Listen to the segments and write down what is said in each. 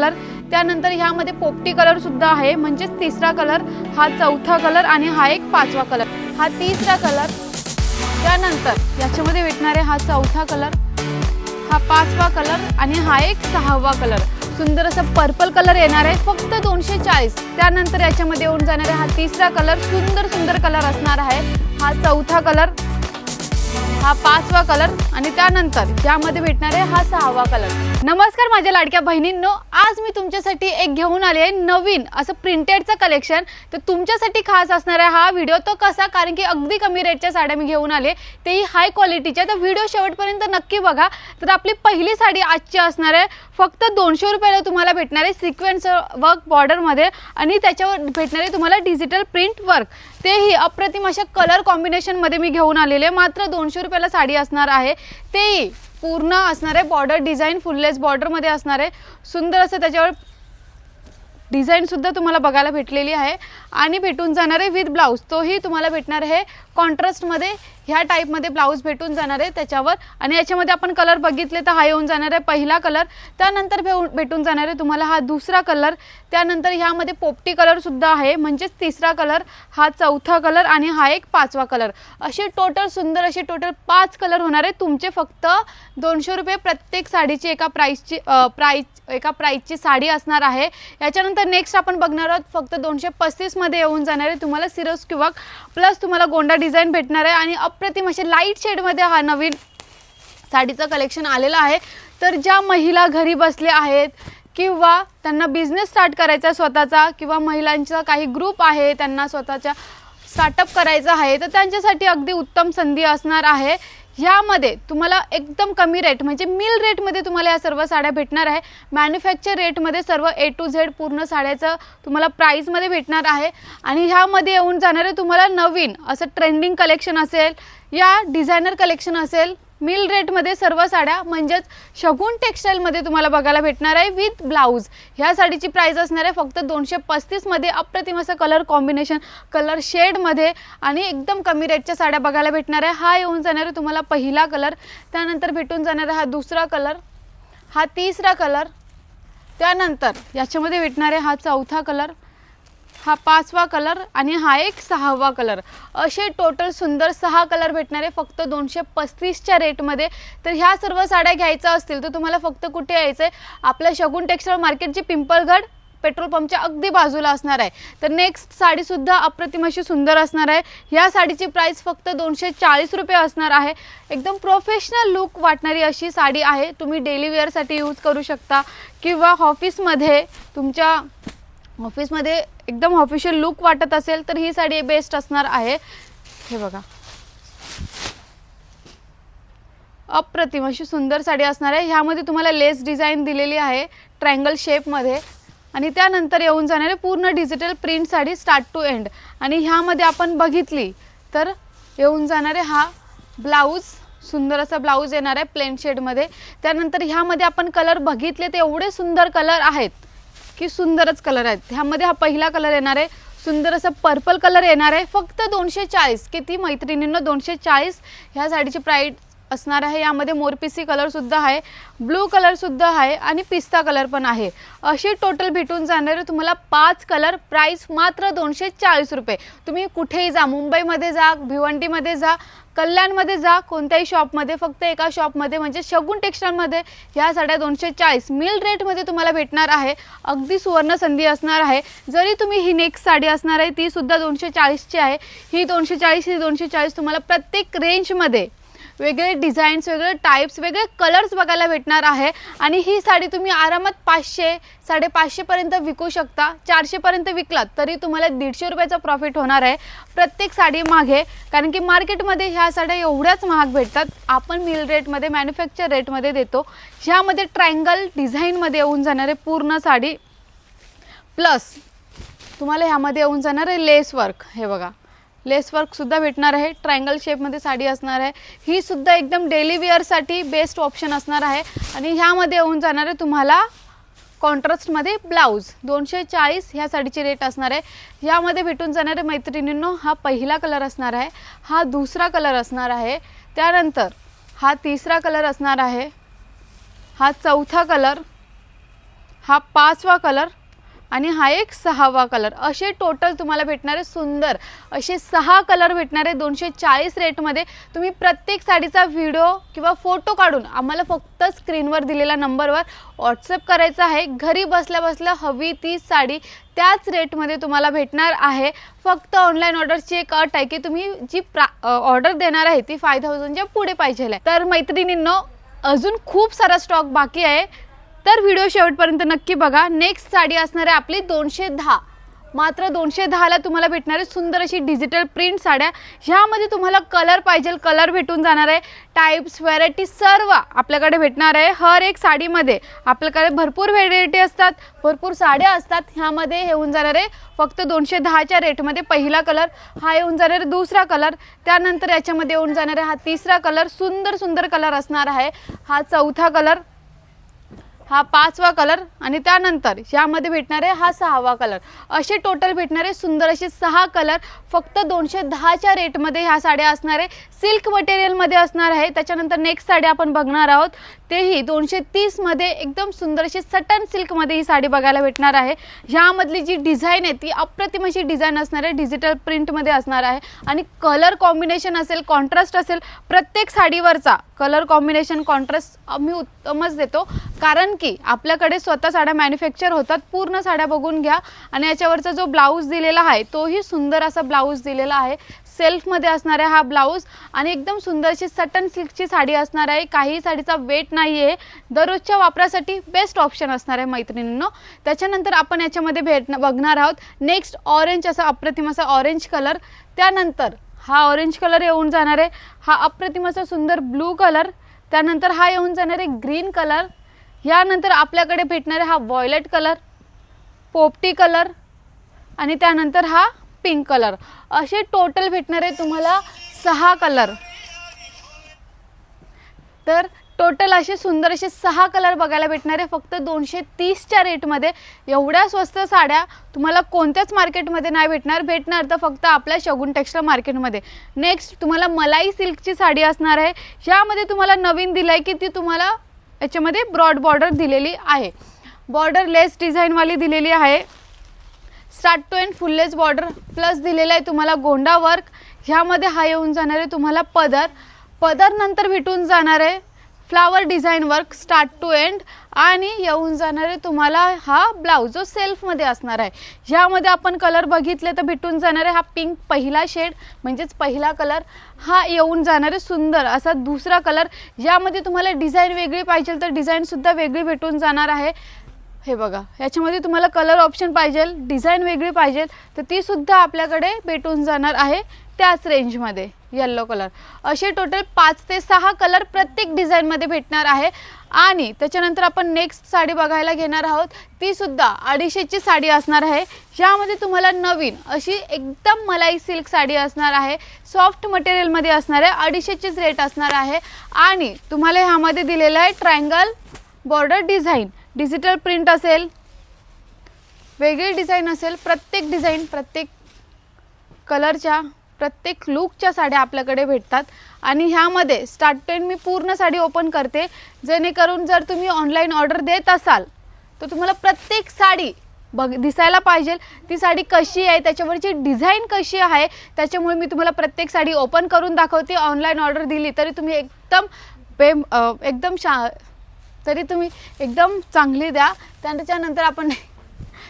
Colour त्यानंतर ह्यामध्ये पोपटी कलर सुद्धा आहे. म्हणजेच तिसरा कलर हा चौथा कलर आणि हा एक पाचवा कलर हा तिसरा कलर त्यानंतर याच्यामध्ये भेटणारे हा चौथा कलर हा पाचवा कलर आणि हा एक सहावा कलर सुंदर असा पर्पल कलर येणार आहे फक्त दोनशे चाळीस. त्यानंतर याच्यामध्ये येऊन जाणार आहे हा तिसरा कलर सुंदर सुंदर कलर असणार आहे. हा चौथा कलर हा पाचवा कलर आणि त्यानंतर ज्यामध्ये भेटणार आहे हा सहावा कलर नमस्कार माझ्या लाडक्या बहिणींनो आज मी तुमच्यासाठी एक घेऊन आले आहे नवीन असं प्रिंटेडचं कलेक्शन तर तुमच्यासाठी खास असणार आहे हा व्हिडिओ तो कसा? कारण की अगदी कमी रेटच्या साड्या मी घेऊन आले तेही हाय क्वालिटीच्या तर व्हिडिओ शेवटपर्यंत नक्की बघा. तर आपली पहिली साडी आजची असणार आहे. फक्त दोनशे रुपयाला तुम्हाला भेटणार आहे सिक्वेन्स वर्क बॉर्डरमध्ये आणि त्याच्यावर भेटणार आहे तुम्हाला डिजिटल प्रिंट वर्क तेही अप्रतिम अशा कलर कॉम्बिनेशनमध्ये मी घेऊन आलेले. आहे. मात्र दोनशे रुपयाला साडी असणार आहे. तेही पूर्ण असणार आहे. बॉर्डर डिझाईन फुललेस बॉर्डरमध्ये असणार आहे. सुंदर असं त्याच्यावर डिझाईनसुद्धा तुम्हाला बघायला भेटलेली आहे. आणि भेटून जाणार आहे विथ ब्लाऊज. तोही तुम्हाला भेटणार आहे. कॉन्ट्रास्टमध्ये ह्या टाईपमध्ये ब्लाऊज भेटून जाणार आहे त्याच्यावर. आणि याच्यामध्ये आपण कलर बघितले तर हा येऊन जाणार आहे पहिला कलर. त्यानंतर भेऊ भेटून जाणार आहे तुम्हाला हा दुसरा कलर. त्यानंतर ह्यामध्ये पोपटी कलरसुद्धा आहे. म्हणजेच तिसरा कलर हा चौथा कलर आणि हा एक पाचवा कलर. असे टोटल सुंदर असे टोटल पाच कलर होणार आहे. तुमचे फक्त दोनशे रुपये प्रत्येक साडीची एका प्राईसची प्राईस एका प्राईसची साडी असणार आहे. याच्यानंतर नेक्स्ट आपण बघणार आहोत फक्त दोनशे पस्तीसमध्ये येऊन जाणार आहे. तुम्हाला सिरोस किंवा प्लस तुम्हाला गोंडा डिझाईन भेटणार आहे. आणि अप्रतिम असे लाइट शेडमध्ये हा नवीन साडीचं कलेक्शन आलेलं आहे. तर ज्या महिला घरी बसल्या आहेत किंवा त्यांना बिझनेस स्टार्ट करायचा स्वतःचा किंवा महिलांचा काही ग्रुप आहे त्यांना स्वतःच्या स्टार्टअप करायचा आहे तर त्यांच्यासाठी अगदी उत्तम संधी असणार आहे. ह्यामध्ये तुम्हाला एकदम कमी रेट म्हणजे मिल रेटमध्ये तुम्हाला या सर्व साड्या भेटणार आहे. मॅन्युफॅक्चर रेटमध्ये सर्व ए टू झेड पूर्ण साड्याचं तुम्हाला प्राईजमध्ये भेटणार आहे. आणि ह्यामध्ये येऊन जाणारे तुम्हाला नवीन असं ट्रेंडिंग कलेक्शन असेल या डिझायनर कलेक्शन असेल मिल रेटमध्ये सर्व साड्या म्हणजेच शगुन टेक्स्टाईलमध्ये तुम्हाला बघायला भेटणार आहे विथ ब्लाऊज. ह्या साडीची प्राईस असणार आहे फक्त दोनशे पस्तीसमध्ये अप्रतिम असं कलर कॉम्बिनेशन कलर शेडमध्ये आणि एकदम कमी रेटच्या साड्या बघायला भेटणार आहे. हा येऊन जाणार आहे तुम्हाला पहिला कलर त्यानंतर भेटून जाणार आहे हा दुसरा कलर हा तिसरा कलर त्यानंतर याच्यामध्ये भेटणार आहे हा चौथा कलर हा पाचवा कलर आणि हा एक सहावा कलर. असे टोटल सुंदर सहा कलर भेटणार आहे फक्त दोनशे पस्तीसच्या रेटमध्ये. तर ह्या सर्व साड्या घ्यायच्या असतील तर तुम्हाला फक्त कुठे यायचं आहे आपल्या शगुन टेक्स्टाईल मार्केटची पिंपळगड पेट्रोल पंपच्या अगदी बाजूला असणार आहे. तर नेक्स्ट साडीसुद्धा अप्रतिम अशी सुंदर असणार आहे. ह्या साडीची प्राईस फक्त दोनशे चाळीस रुपये असणार आहे. एकदम प्रोफेशनल लुक वाटणारी अशी साडी आहे. तुम्ही डेली वेअरसाठी यूज करू शकता. किंवा ऑफिसमध्ये तुमच्या ऑफिसमध्ये एकदम ऑफिशियल लुक वाटत असेल तर ही साडी बेस्ट असणार आहे. हे बघा. अप्रतिम अशी सुंदर साडी असणार आहे. ह्यामध्ये तुम्हाला लेस डिझाईन दिलेली आहे ट्रँगल शेपमध्ये आणि त्यानंतर येऊन जाणारे पूर्ण digital print sari start to end आणि ह्यामध्ये आपण बघितली तर येऊन जाणारे हा ब्लाऊज सुंदर असा ब्लाऊज येणार आहे प्लेन शेडमध्ये त्यानंतर ह्यामध्ये आपण कलर बघितले ते एवढे सुंदर कलर आहेत. की सुंदरच कलर आहेत. ह्यामध्ये हा पहिला कलर येणार आहे. सुंदर असा पर्पल कलर येणार आहे. फक्त दोनशे चाळीस. किती मैत्रिणींना दोनशे चाळीस. ह्या साडीची प्राईस असणार आहे. यामध्ये मोरपिसी कलरसुद्धा आहे ब्लू कलरसुद्धा आहे आणि पिस्ता कलर पण आहे. असे टोटल भेटून जाणारे तुम्हाला पाच कलर प्राईस मात्र दोनशे चाळीस रुपये. तुम्ही कुठेही जा मुंबईमध्ये जा भिवंडीमध्ये जा कल्याणमध्ये जा कोणत्याही शॉपमध्ये फक्त एका शॉपमध्ये म्हणजे शगुन टेक्स्टाईलमध्ये ह्या साड्या दोनशे चाळीस. मिल रेटमध्ये तुम्हाला भेटणार आहे. अगदी सुवर्ण संधी असणार आहे. जरी तुम्ही ही नेक्स्ट साडी असणार आहे ती सुद्धा दोनशे चाळीसची आहे. ही दोनशे चाळीस ही दोनशे चाळीस तुम्हाला प्रत्येक रेंजमध्ये वेगळे डिझाईन्स वेगळे टाईप्स वेगळे कलर्स बघायला भेटणार आहे. आणि ही साडी तुम्ही आरामात पाचशे साडेपाचशेपर्यंत विकू शकता. चारशेपर्यंत विकलात तरी तुम्हाला दीडशे रुपयाचा प्रॉफिट होणार आहे प्रत्येक साडी मागे. कारण की मार्केटमध्ये ह्या साड्या एवढ्याच महाग भेटतात. आपण मिल रेटमध्ये मॅन्युफॅक्चर रेटमध्ये देतो. ह्यामध्ये ट्रायंगल डिझाईनमध्ये येऊन जाणारे पूर्ण साडी. प्लस तुम्हाला ह्यामध्ये येऊन जाणार आहे लेस वर्क हे बघा. लेस वर्कसुद्धा भेटणार आहे. ट्रायंगल शेपमध्ये साडी असणार आहे. ही सुद्धा एकदम डेली वेअरसाठी बेस्ट ऑप्शन असणार आहे. आणि ह्यामध्ये येऊन जाणार आहे तुम्हाला कॉन्ट्रास्टमध्ये ब्लाऊज दोनशे चाळीस ह्या साडीचे रेट असणार आहे. ह्यामध्ये भेटून जाणारे मैत्रिणींनो हा पहिला कलर असणार आहे. हा दुसरा कलर असणार आहे. त्यानंतर हा तिसरा कलर असणार आहे. हा चौथा कलर हा पाचवा कलर आणि हा एक सहावा कलर असे टोटल तुम्हाला भेटणारे सुंदर असे सहा कलर भेटणारे दोनशे चाळीस रेटमध्ये तुम्ही प्रत्येक साडीचा व्हिडिओ किंवा फोटो काढून आम्हाला फक्त स्क्रीनवर दिलेल्या नंबरवर व्हॉट्सअप करायचा आहे. घरी बसल्या बसल्या हवी ती साडी त्याच रेटमध्ये तुम्हाला भेटणार आहे. फक्त ऑनलाईन ऑर्डरची एक अट आहे की तुम्ही जी प्रा ऑर्डर देणार आहे ती फाय थाउजंडच्या पुढे पाहिजे आहे. तर मैत्रिणींनो अजून खूप सारा स्टॉक बाकी आहे. तर व्हिडिओ शेवटपर्यंत नक्की बघा. नेक्स्ट साडी असणार आहे आपली दोनशे दहा. मात्र दोनशे दहाला तुम्हाला भेटणारे सुंदर अशी डिजिटल प्रिंट साड्या. ह्यामध्ये तुम्हाला कलर पाहिजे कलर भेटून जाणार आहे. टाईप्स व्हरायटी सर्व आपल्याकडे भेटणार आहे हर एक साडीमध्ये. आपल्याकडे भरपूर व्हेरायटी असतात भरपूर साड्या असतात. ह्यामध्ये हे होऊन जाणार आहे फक्त दोनशे दहाच्या रेटमध्ये पहिला कलर हा येऊन जाणार आहे दुसरा कलर त्यानंतर याच्यामध्ये येऊन जाणार आहे हा तिसरा कलर सुंदर सुंदर कलर असणार आहे. हा चौथा कलर हा पाचवा कलर आणि त्यानंतर यामध्ये भेटणारे हा सहावा कलर असे टोटल भेटणारे सुंदर असे सहा कलर फक्त दोनशे दहाच्या रेटमध्ये ह्या साड्या असणार आहे. सिल्क मटेरियलमध्ये असणार आहे. त्याच्यानंतर नेक्स्ट साड्या आपण बघणार आहोत. तेही दोनशे तीसमध्ये एकदम सुंदर अशी सटन सिल्कमध्ये ही साडी बघायला भेटणार आहे. ह्यामधली जी डिझाईन आहे ती अप्रतिम अशी डिझाईन असणार आहे डिजिटल प्रिंटमध्ये असणार आहे. आणि कलर कॉम्बिनेशन असेल कॉन्ट्रास्ट असेल प्रत्येक साडीवरचा कलर कॉम्बिनेशन कॉन्ट्रास्ट आम्ही उत्तमच देतो. कारण की आपल्याकडे स्वतः साड्या मॅन्युफॅक्चर होतात पूर्ण साड्या बघून घ्या. आणि याच्यावरचा जो ब्लाऊज दिलेला आहे तोही सुंदर असा ब्लाऊज दिलेला आहे. सेल्फमध्ये असणार आहे हा ब्लाऊज आणि एकदम सुंदर अशी सटन सिल्कची साडी असणार आहे. काही साडीचा वेट नाही आहे दररोजच्या वापरासाठी बेस्ट ऑप्शन असणार आहे मैत्रिणींनो. त्याच्यानंतर आपण याच्यामध्ये भेट बघणार आहोत. नेक्स्ट ऑरेंज असा अप्रतिम असा ऑरेंज कलर त्यानंतर हा ऑरेंज कलर येऊन जाणार आहे. हा अप्रतिम असा सुंदर ब्लू कलर त्यानंतर हा येऊन जाणार आहे ग्रीन कलर यानंतर आपल्याकडे भेटणार आहे हा वॉयलेट कलर पोपटी कलर आणि त्यानंतर हा पिंक कलर. असे टोटल भेटणार आहे तुम्हाला सहा कलर. तर टोटल असे सुंदर असे सहा कलर बघायला भेटणार आहे फक्त दोनशे तीसच्या रेटमध्ये एवढ्या स्वस्त साड्या तुम्हाला कोणत्याच मार्केटमध्ये नाही भेटणार. भेटणार तर फक्त आपल्या शगुन टेक्स्टाईल मार्केटमध्ये नेक्स्ट तुम्हाला मलाई सिल्कची साडी असणार आहे. ह्यामध्ये तुम्हाला नवीन दिलं आहे की ती तुम्हाला याच्यामध्ये ब्रॉड बॉर्डर दिलेली आहे. बॉर्डर लेस डिझाईनवाली दिलेली आहे. Start to end full lace border plus दिलेला आहे तुम्हाला गोंडा वर्क. ह्यामध्ये हा येऊन जाणार आहे तुम्हाला पदर. पदर नंतर भेटून जाणार आहे flower design work start to end. आणि येऊन जाणार आहे तुम्हाला हा ब्लाऊज जो सेल्फमध्ये असणार आहे. ह्यामध्ये आपण कलर बघितले तर भेटून जाणार आहे हा पिंक पहिला शेड म्हणजेच पहिला कलर. हा येऊन जाणार आहे सुंदर असा दुसरा कलर. यामध्ये तुम्हाला डिझाईन वेगळी पाहिजे तर डिझाईनसुद्धा वेगळी भेटून जाणार आहे. हे बघा याच्यामध्ये तुम्हाला कलर ऑप्शन पाहिजे डिझाईन वेगळी पाहिजे तर ती सुद्धा आपल्याकडे भेटून जाणार आहे त्याच रेंजमध्ये येल्लो कलर असे टोटल पाच ते सहा कलर प्रत्येक डिझाईनमध्ये भेटणार आहे. आणि त्याच्यानंतर आपण नेक्स्ट साडी बघायला घेणार आहोत. ती सुद्धा अडीचशेची साडी असणार आहे. ज्यामध्ये तुम्हाला नवीन अशी एकदम मलाई सिल्क साडी असणार आहे. सॉफ्ट मटेरियलमध्ये असणार आहे. अडीचशेचीच रेट असणार आहे. आणि तुम्हाला ह्यामध्ये दिलेलं आहे triangle border design digital print असेल वेगळी डिझाईन असेल प्रत्येक डिझाईन प्रत्येक कलरच्या प्रत्येक लुकच्या साड्या आपल्याकडे भेटतात. आणि ह्यामध्ये स्टार्ट पेन मी पूर्ण साडी ओपन करते. जेणेकरून जर तुम्ही ऑनलाईन ऑर्डर देत असाल तर तुम्हाला प्रत्येक साडी बघ दिसायला पाहिजे. ती साडी कशी आहे त्याच्यावरची डिझाईन कशी आहे त्याच्यामुळे मी तुम्हाला प्रत्येक साडी ओपन करून दाखवते. ऑनलाईन ऑर्डर दिली तरी तुम्ही एकदम बे एकदम शा तरी तुम्ही एकदम चांगली द्या. त्याच्यानंतर आपण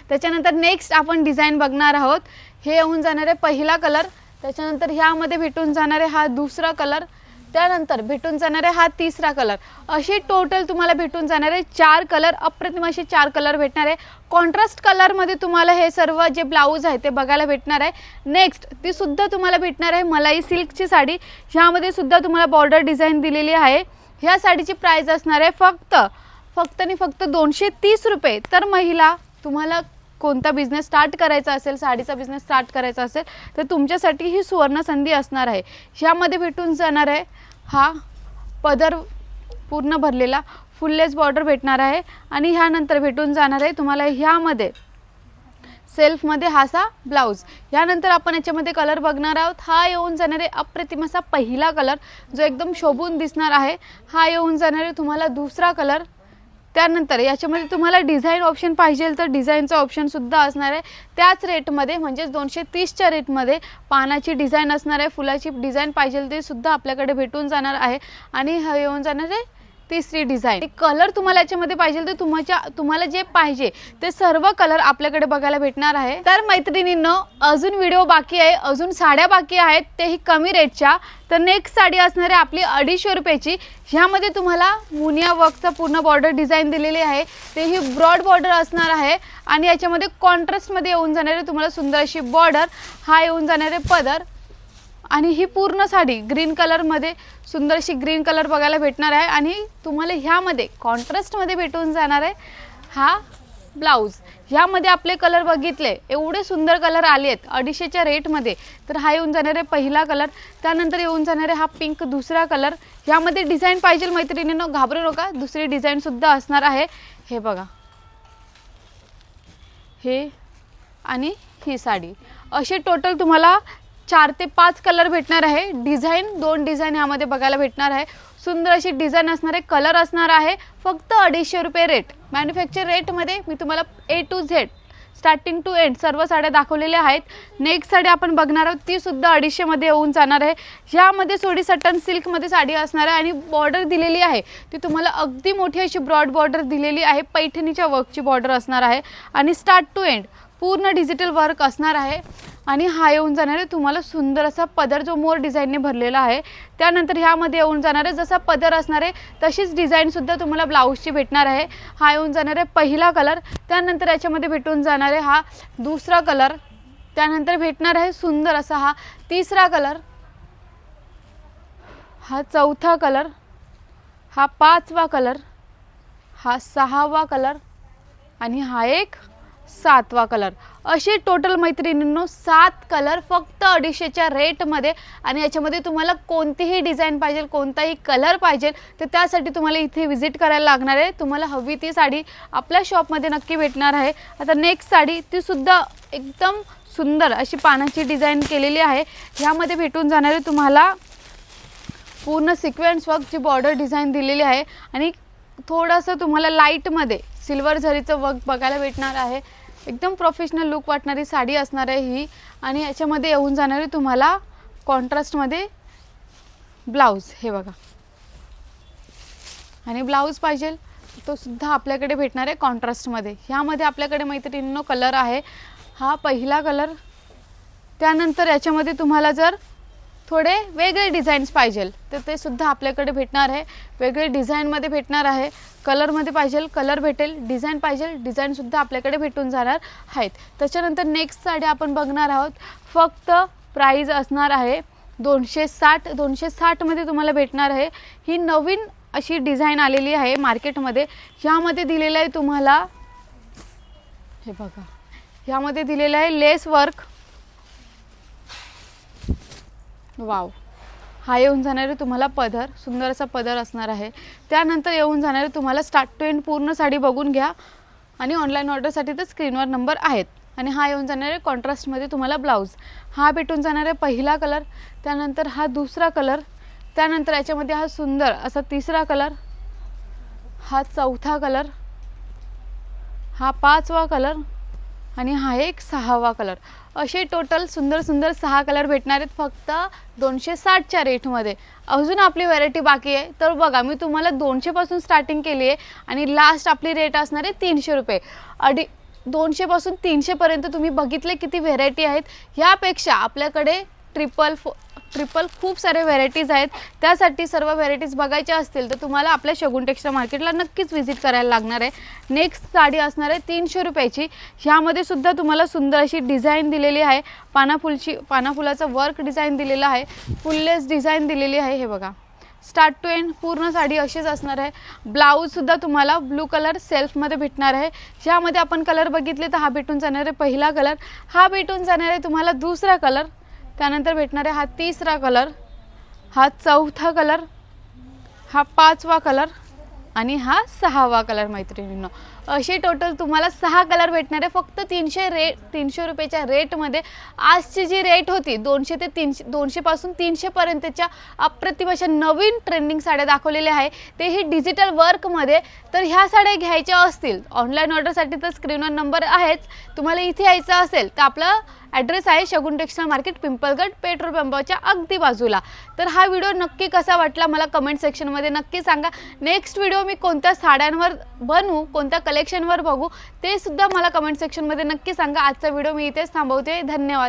त्याच्यानंतर नेक्स्ट आपण डिझाईन बघणार आहोत. हे येऊन जाणारे पहिला कलर त्याच्यानंतर ह्यामध्ये भेटून जाणारे हा दुसरा कलर त्यानंतर भेटून जाणारे हा तिसरा कलर असे टोटल तुम्हाला भेटून जाणार आहे चार कलर अप्रतिम असे चार कलर भेटणार. आहे कॉन्ट्रास्ट कलरमध्ये तुम्हाला हे सर्व जे ब्लाऊज आहे ते बघायला भेटणार आहे. नेक्स्ट ती सुद्धा तुम्हाला भेटणार आहे मलाई सिल्कची साडी. ह्यामध्ये सुद्धा तुम्हाला बॉर्डर डिझाईन दिलेली आहे. ह्या साडीची प्राईस असणार आहे फक्त फक्त आणि फक्त दोनशे तीस रुपये. तर महिला तुम्हाला कोणता बिझनेस स्टार्ट करायचा असेल साडीचा बिझनेस स्टार्ट करायचा असेल तर तुमच्यासाठी ही सुवर्ण संधी असणार आहे. ह्यामध्ये भेटून जाणार आहे हा पदर पूर्ण भरलेला फुललेस बॉर्डर भेटणार आहे आणि ह्यानंतर भेटून जाणार आहे तुम्हाला ह्यामध्ये. सेल्फमध्ये हा असा ब्लाऊज. यानंतर आपण याच्यामध्ये कलर बघणार आहोत. हा येऊन जाणारे अप्रतिम असा पहिला कलर जो एकदम शोभून दिसणार आहे. हा येऊन जाणारे तुम्हाला दुसरा कलर. त्यानंतर याच्यामध्ये तुम्हाला डिझाईन ऑप्शन पाहिजे तर डिझाईनचं ऑप्शनसुद्धा असणार आहे. त्याच रेटमध्ये म्हणजेच दोनशे तीसच्या रेटमध्ये पानाची डिझाईन असणार आहे. फुलाची डिझाईन पाहिजे ते सुद्धा आपल्याकडे भेटून जाणार आहे. आणि हा येऊन जाणार आहे तिसरी डिझाईन कलर तुम्हाला याच्यामध्ये पाहिजे तर तुमच्या तुम्हाला जे पाहिजे ते सर्व कलर आपल्याकडे बघायला भेटणार आहे. तर मैत्रिणींनो अजून व्हिडिओ बाकी आहे अजून साड्या बाकी आहेत तेही कमी रेटच्या तर नेक्स्ट साडी असणार आहे आपली अडीचशे रुपयाची ह्यामध्ये तुम्हाला मुनिया वर्कचा पूर्ण बॉर्डर डिझाईन दिलेली आहे. ते ही ब्रॉड बॉर्डर असणार आहे. आणि याच्यामध्ये कॉन्ट्रास्टमध्ये येऊन जाणारे तुम्हाला सुंदर अशी बॉर्डर हा येऊन जाणारे पदर. आणि ही पूर्ण साडी ग्रीन कलरमध्ये सुंदर अशी ग्रीन कलर बघायला भेटणार आहे आणि तुम्हाला ह्यामध्ये कॉन्ट्रास्टमध्ये भेटून जाणार आहे हा ब्लाऊज ह्यामध्ये आपले कलर बघितले एवढे सुंदर कलर आले आहेत अडीचशेच्या रेटमध्ये तर हा येऊन जाणार आहे पहिला कलर त्यानंतर येऊन जाणार आहे हा पिंक दुसरा कलर ह्यामध्ये डिझाईन पाहिजे मैत्रिणीनं घाबरू नका दुसरी डिझाईनसुद्धा असणार आहे. हे बघा. हे आणि ही साडी. असे टोटल तुम्हाला चार ते पाच कलर भेटणार आहे. डिझाईन दोन डिझाईन ह्यामध्ये बघायला भेटणार आहे. सुंदर अशी डिझाईन असणार आहे कलर असणार आहे. फक्त अडीचशे रुपये रेट मॅन्युफॅक्चर रेटमध्ये मी तुम्हाला A to Z starting to end सर्व साड्या दाखवलेल्या आहेत. नेक्स्ट साडी आपण बघणार आहोत ती सुद्धा अडीचशेमध्ये येऊन जाणार आहे. ह्यामध्ये थोडी सटन सिल्कमध्ये साडी असणार आहे आणि बॉर्डर दिलेली आहे. ती तुम्हाला अगदी मोठी अशी ब्रॉड बॉर्डर दिलेली आहे. पैठणीच्या वर्कची बॉर्डर असणार आहे. आणि स्टार्ट टू एंड पूर्ण डिजिटल वर्क असणार आहे. आणि हा येऊन जाणार आहे तुम्हाला सुंदर असा पदर जो मोर डिझाईनने भरलेला आहे त्यानंतर ह्यामध्ये येऊन जाणार आहे जसा पदर असणार आहे तशीच डिझाईनसुद्धा तुम्हाला ब्लाऊजची भेटणार आहे. हा येऊन जाणार आहे पहिला कलर त्यानंतर याच्यामध्ये भेटून जाणार आहे हा दुसरा कलर त्यानंतर भेटणार आहे सुंदर असा हा तिसरा कलर हा चौथा कलर हा पाचवा कलर हा सहावा कलर आणि हा एक सातवा कलर असे टोटल मैत्रिणींनो सात कलर फक्त अडीचशेच्या रेटमध्ये आणि याच्यामध्ये तुम्हाला कोणतीही डिझाईन पाहिजे कोणताही कलर पाहिजे तर त्यासाठी तुम्हाला इथे व्हिजिट करायला लागणार आहे. तुम्हाला हवी ती साडी आपल्या शॉपमध्ये नक्की भेटणार आहे. आता नेक्स्ट साडी तीसुद्धा एकदम सुंदर अशी पानाची डिझाईन केलेली आहे. ह्यामध्ये भेटून जाणारे तुम्हाला पूर्ण सिक्वेन्स वर्क जी बॉर्डर डिझाईन दिलेली आहे. आणि थोडंसं तुम्हाला लाईटमध्ये सिल्वर झरीचं वर्क बघायला भेटणार आहे. एकदम प्रोफेशनल लुक वाटणारी साडी असणार आहे ही. आणि याच्यामध्ये येऊन जाणारी तुम्हाला कॉन्ट्रास्टमध्ये ब्लाऊज हे बघा. आणि ब्लाऊज पाहिजे तो सुद्धा आपल्याकडे भेटणार आहे कॉन्ट्रास्टमध्ये ह्यामध्ये आपल्याकडे मैत्रिणींनो कलर आहे. हा पहिला कलर त्यानंतर याच्यामध्ये तुम्हाला जर थोडे वेगळे डिझाईन्स पाहिजे. तर ते सुद्धा आपल्याकडे भेटणार आहे. वेगळे डिझाईनमध्ये भेटणार आहे. कलरमध्ये पाहिजे कलर भेटेल डिझाईन पाहिजे डिझाईनसुद्धा आपल्याकडे भेटून जाणार आहेत. त्याच्यानंतर नेक्स्ट साडी आपण बघणार आहोत. फक्त प्राईज असणार आहे दोनशे साठ. दोनशे साठमध्ये तुम्हाला भेटणार आहे. ही नवीन अशी डिझाईन आलेली आहे मार्केटमध्ये. ह्यामध्ये दिलेलं आहे तुम्हाला हे बघा. ह्यामध्ये दिलेलं आहे लेस वर्क. वाव. हा येऊन जाणारे तुम्हाला पदर सुंदर असा पदर असणार आहे. त्यानंतर येऊन जाणारे तुम्हाला स्टार्ट टू एंड पूर्ण साडी बघून घ्या. आणि ऑनलाईन ऑर्डरसाठी तर स्क्रीनवर नंबर आहेत. आणि हा येऊन जाणार आहे कॉन्ट्रास्टमध्ये तुम्हाला ब्लाऊज हा भेटून जाणार आहे पहिला कलर त्यानंतर हा दुसरा कलर त्यानंतर याच्यामध्ये हा सुंदर असा तिसरा कलर हा चौथा कलर हा पाचवा कलर आणि हा एक सहावा कलर असे टोटल सुंदर सुंदर सहा कलर भेटणार आहेत फक्त दोनशे साठच्या रेटमध्ये अजून आपली व्हरायटी बाकी आहे. तर बघा मी तुम्हाला दोनशेपासून स्टार्टिंग केली आहे आणि लास्ट आपली रेट असणार आहे तीनशे रुपये. अडी दोनशेपासून तीनशेपर्यंत तुम्ही बघितले किती व्हेरायटी आहेत. ह्यापेक्षा आपल्याकडे ट्रिपल फो ट्रिपल खूप सारे व्हेरायटीज आहेत. त्यासाठी सर्व व्हेरायटीज बघायच्या असतील तर तुम्हाला आपल्या शगुन टेक्स्टाईल मार्केटला नक्कीच व्हिजिट करायला लागणार आहे. नेक्स्ट साडी असणार आहे तीनशे रुपयाची. ह्यामध्ये सुद्धा तुम्हाला सुंदर अशी डिझाईन दिलेली आहे. पानाफुलची पानाफुलाचं वर्क डिझाईन दिलेलं आहे. फुललेस डिझाईन दिलेली आहे हे बघा. स्टार्ट टू एंड पूर्ण साडी अशीच असणार आहे. ब्लाऊजसुद्धा तुम्हाला ब्लू कलर सेल्फमध्ये भेटणार आहे. ज्यामध्ये आपण कलर बघितले तर हा भेटून जाणार आहे पहिला कलर. हा भेटून जाणार आहे तुम्हाला दुसरा कलर. त्यानंतर भेटणार आहे हा तिसरा कलर हा चौथा कलर हा पाचवा कलर आणि हा सहावा कलर मैत्रिणींनो. असे टोटल तुम्हाला सहा कलर भेटणार आहे. फक्त तीनशे रे तीनशे रुपयाच्या रेटमध्ये आजची जी रेट होती दोनशे ते तीनशे दोनशेपासून तीनशेपर्यंतच्या अप्रतिम अशा नवीन ट्रेंडिंग साड्या दाखवलेल्या आहे तेही डिजिटल वर्कमध्ये तर ह्या साड्या घ्यायच्या असतील ऑनलाईन ऑर्डरसाठी तर स्क्रीनवर नंबर आहेच. तुम्हाला इथे यायचं असेल तर आपलं ॲड्रेस आहे Shagun textile market Pimpalgad petrol पंपाच्या अगदी बाजूला. तर हा व्हिडिओ नक्की कसा वाटला मला कमेंट सेक्शनमध्ये नक्की सांगा. नेक्स्ट व्हिडिओ मी कोणत्या साड्यांवर बनवू कोणत्या कलेक्शनवर बघू. ते सुद्धा मला कमेंट सेक्शनमध्ये नक्की सांगा. आजचा व्हिडिओ मी इथेच थांबवते. धन्यवाद.